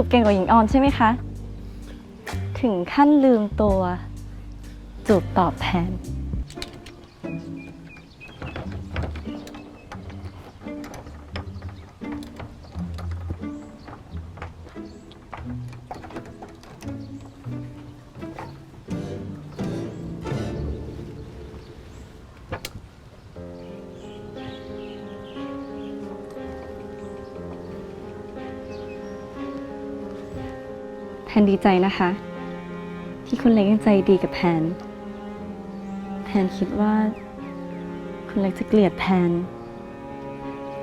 จูบเก่งกว่าหญิงออนใช่ไหมคะ ถึงขั้นลืมตัว จูบตอบแทน นดีใจนะคะ ที่คุณเล็กยังใจดีกับแพน แพนคิดว่า คุณเล็กจะเกลียดแพน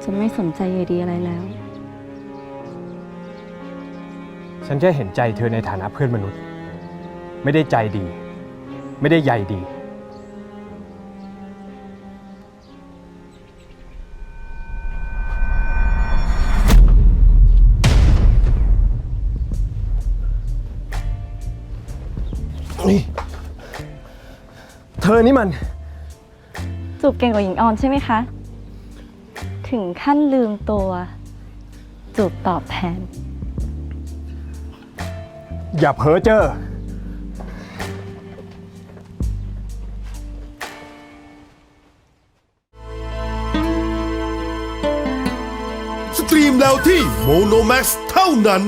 จะไม่สนใจใยดีอะไรแล้ว ฉันแค่เห็นใจเธอในฐานะเพื่อนมนุษย์ ไม่ได้ใจดี ไม่ได้ใยดี นี่ เธอนี่มัน จูบเก่งกว่าหญิงออนใช่ไหมคะ ถึงขั้นลืมตัว จูบตอบแทน อย่าเพ้อเจ้อสตรีมแล้วที่โมโนแม x เท่านั้น